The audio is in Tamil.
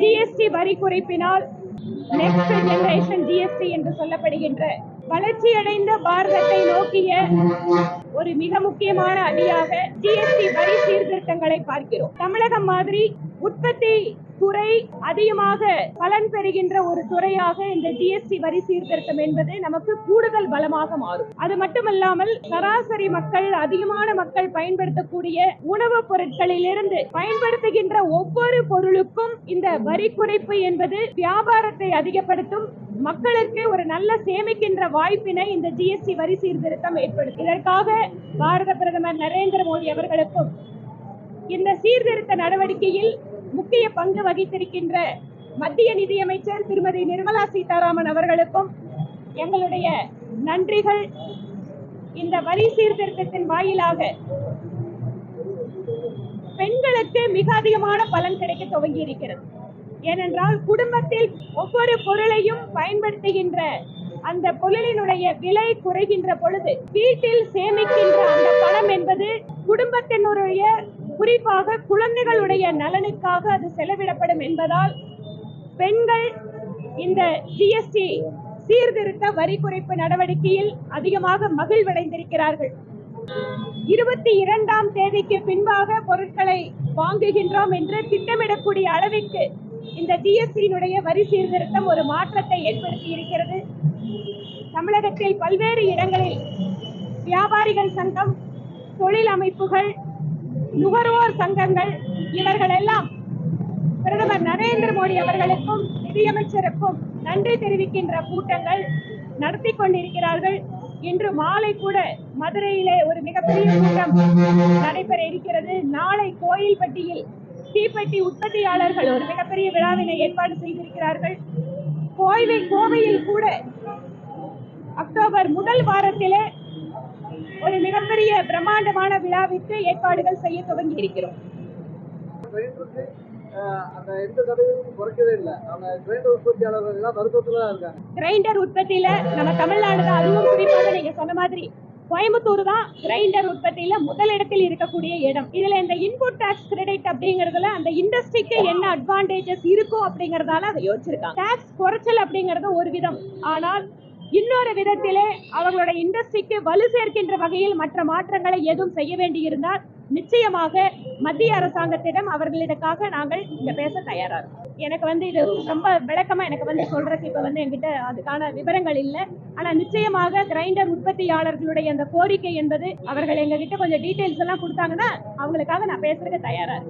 ஜிஎஸ்டி வரி குறைப்பினால் நெக்ஸ்ட் ஜெனரேஷன் ஜிஎஸ்டி என்று சொல்லப்படுகின்ற வளர்ச்சியடைந்த பாரதத்தை நோக்கிய ஒரு மிக முக்கியமான அடியாக ஜிஎஸ்டி வரி சீர்திருத்தங்களை பார்க்கிறோம். தமிழகம் மாதிரி உற்பத்தி துறை அதிகமாக பலன் பெறுகின்ற ஒரு துறையாக இந்த ஜிஎஸ்டி வரி சீர்திருத்தம் என்பது நமக்கு கூடுதல் பலமாக மாறும். அது மட்டுமல்லாமல் சராசரி மக்கள் அதிகமான மக்கள் பயன்படுத்தக்கூடிய உணவுப் பொருட்களிலிருந்து பயன்படுத்துகின்ற ஒவ்வொரு பொருளுக்கும் இந்த வரி குறைப்பு என்பது வியாபாரத்தை அதிகப்படுத்தும் மக்களுக்கு ஒரு நல்ல சேமிக்கின்ற வாய்ப்பினை இந்த ஜிஎஸ்டி வரி சீர்திருத்தம் ஏற்படுத்தும். இதற்காக பாரத பிரதமர் நரேந்திர மோடி அவர்களுக்கும் இந்த சீர்திருத்த நடவடிக்கையில் முக்கிய பங்கு வகித்திருக்கின்ற மத்திய நிதியமைச்சர் திருமதி நிர்மலா சீதாராமன் அவர்களுக்கும் எங்களுடைய நன்றிகள். இந்த வரி சீர்திருத்தத்தின் வாயிலாக பெண்களுக்கு மிக அதிகமான பலன் கிடைக்க துவங்கி இருக்கிறது ஏனென்றால் குடும்பத்தில் ஒவ்வொரு பொருளையும் பயன்படுத்துகின்ற அந்த பொருளினுடைய விலை குறைகின்ற பொழுது வீட்டில் சேமிக்கின்ற அந்த பணம் என்பது குடும்பத்தினுடைய குறிப்பாக குழந்தைகளுடைய நலனுக்காக அது செலவிடப்படும் என்பதால் பெண்கள் இந்த ஜிஎஸ்டி சீர்திருத்த வரி குறைப்பு நடவடிக்கையில் அதிகமாக மகிழ்வடைந்திருக்கிறார்கள். இருபத்தி இரண்டாம் தேதிக்கு பின்பாக பொருட்களை வாங்குகின்றோம் என்று திட்டமிடக்கூடிய அளவிற்கு இந்த ஜிஎஸ்டியினுடைய வரி சீர்திருத்தம் ஒரு மாற்றத்தை ஏற்படுத்தி இருக்கிறது தமிழகத்தில் பல்வேறு இடங்களில் வியாபாரிகள் சங்கம் தொழில் அமைப்புகள் நுகர்வோர் சங்கங்கள் இவர்கள் எல்லாம் பிரதமர் நரேந்திர மோடி அவர்களுக்கும் நிதியமைச்சருக்கும் நன்றி தெரிவிக்கின்ற கூட்டங்கள் நடத்தி கொண்டிருக்கிறார்கள். இன்று மாலை கூட மதுரையிலே ஒரு மிகப்பெரிய கூட்டம் நடைபெற இருக்கிறது. நாளை கோயில்பட்டியில் தீப்பெட்டி உற்பத்தியாளர்கள் ஒரு மிகப்பெரிய விழாவினை ஏற்பாடு செய்திருக்கிறார்கள். கோயில் கோவையில் கூட அக்டோபர் முதல் வாரத்திலே மிகப்பெரிய பிரம்மாண்டமான விழாவிற்கு ஏற்பாடுகள் செய்ய துவங்கி இருக்கிறோம் கிரைண்டர் உற்பத்தியில நம்ம தமிழ்நாடு தான் அதுவும் குறிப்பாக நீங்க சொன்ன மாதிரி கோயம்புத்தூர் தான் கிரைண்டர் உற்பத்தியில முதலிடத்தில் இருக்கக்கூடிய இடம். இதுல இந்த இன்புட் டாக்ஸ் கிரெடிட் அப்படிங்கறதுல அந்த இண்டஸ்ட்ரிக்கு என்ன அட்வான்டேஜஸ் இருக்கும் அப்படிங்கறதால அதை யோசிச்சிருக்காங்க. டாக்ஸ் குறைச்சல் அப்படிங்கறது ஒரு விதம். ஆனால் இன்னொரு விதத்திலே அவர்களுடைய இண்டஸ்ட்ரிக்கு வலு சேர்க்கின்ற வகையில் மற்ற மாற்றங்களை எதுவும் செய்ய வேண்டியிருந்தால் நிச்சயமாக மத்திய அரசாங்கத்திடம் அவர்களிடக்காக நாங்கள் இங்கே பேச தயாராக இருக்கோம். எனக்கு வந்து இது ரொம்ப விளக்கமாக எனக்கு வந்து சொல்கிறதுக்கு இப்போ வந்து என்கிட்ட அதுக்கான விவரங்கள் இல்லை. ஆனால் நிச்சயமாக கிரைண்டர் உற்பத்தியாளர்களுடைய அந்த கோரிக்கை என்பது அவர்கள் எங்ககிட்ட கொஞ்சம் டீட்டெயில்ஸ் எல்லாம் கொடுத்தாங்கன்னா அவங்களுக்காக நான் பேசுறதுக்கு தயாராக இருக்கேன்